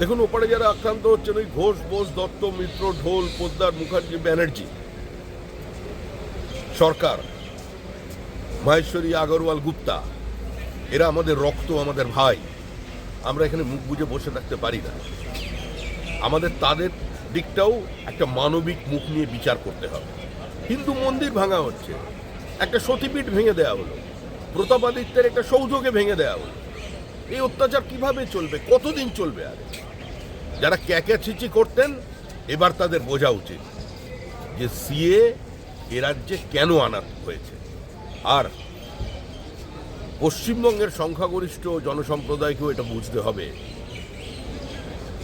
দেখুন, ওপারে যারা আক্রান্ত হচ্ছেন, ওই ঘোষ, বোস, দত্ত, মিত্র, ঢোল, পোদ্দার, মুখার্জি, ব্যানার্জি। সরকার, মাহেশ্বরী, আগরওয়াল, গুপ্তা, এরা আমাদের রক্ত, আমাদের ভাই। আমরা এখানে মুখ বুজে বসে থাকতে পারি না। আমাদের, তাদের দিকটাও একটা মানবিক মুখ নিয়ে বিচার করতে হবে। হিন্দু মন্দির ভাঙা হচ্ছে। একটা সতীপীঠ ভেঙে দেওয়া হলো। প্রতাপাদিত্যের একটা সৌধকে ভেঙে দেওয়া হলো। এই অত্যাচার কীভাবে চলবে? কতদিন চলবে আর যারা ক্যাক্যাচিচি করতেন, এবার তাদের বোঝা উচিত যে সিএ এ রাজ্যে কেন আনা হয়েছে। আর পশ্চিমবঙ্গের সংখ্যাগরিষ্ঠ জনসম্প্রদায়কেও এটা বুঝতে হবে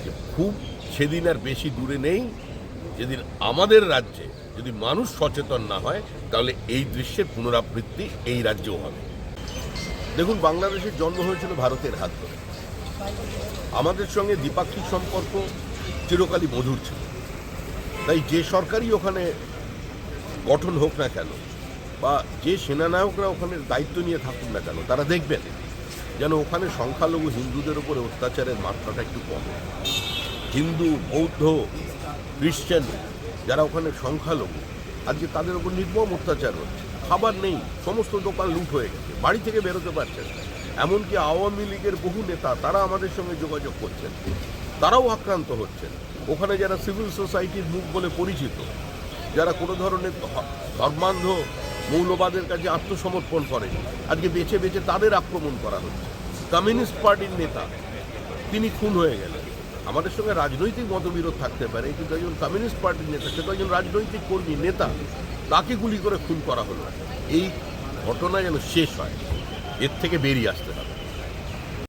যে খুব সেদিন আর বেশি দূরে নেই, যেদিন আমাদের রাজ্যে যদি মানুষ সচেতন না হয়, তাহলে এই দৃশ্যের পুনরাবৃত্তি এই রাজ্যেও হবে। দেখুন, বাংলাদেশের জন্ম হয়েছিল ভারতের হাত ধরে। আমাদের সঙ্গে দ্বিপাক্ষিক সম্পর্ক চিরকালই মধুর ছিল। তাই যে সরকারই ওখানে গঠন হোক না কেন, বা যে সেনানায়করা ওখানে দায়িত্ব নিয়ে থাকুন না কেন, তারা দেখবেন যেন ওখানে সংখ্যালঘু হিন্দুদের উপরে অত্যাচারের মাত্রাটা একটু কম। হিন্দু, বৌদ্ধ, খ্রিশ্চান যারা ওখানে সংখ্যালঘু, আজকে তাদের উপর নির্মম অত্যাচার হচ্ছে। খাবার নেই, সমস্ত দোকান লুট হয়ে গেছে, বাড়ি থেকে বেরোতে পারছে না। এমনকি আওয়ামী লীগের বহু নেতা, তারা আমাদের সঙ্গে যোগাযোগ করছেন। তারাও আক্রান্ত হচ্ছেন। ওখানে যারা সিভিল সোসাইটির মুখ বলে পরিচিত, যারা কোনো ধরনের ধর্মান্ধ মৌলবাদের কাছে আত্মসমর্পণ করে, আজকে বেছে বেছে তাদের আক্রমণ করা হচ্ছে। কমিউনিস্ট পার্টির নেতা, তিনি খুন হয়ে গেলেন। আমাদের সঙ্গে রাজনৈতিক মতবিরোধ থাকতে পারে, কিন্তু একজন কমিউনিস্ট পার্টির নেতা, সে তো একজন রাজনৈতিক কর্মী, নেতা, তাকে গুলি করে খুন করা হলো। এই ঘটনা যেন শেষ হয়। এর থেকে বেরিয়ে আসতে হবে।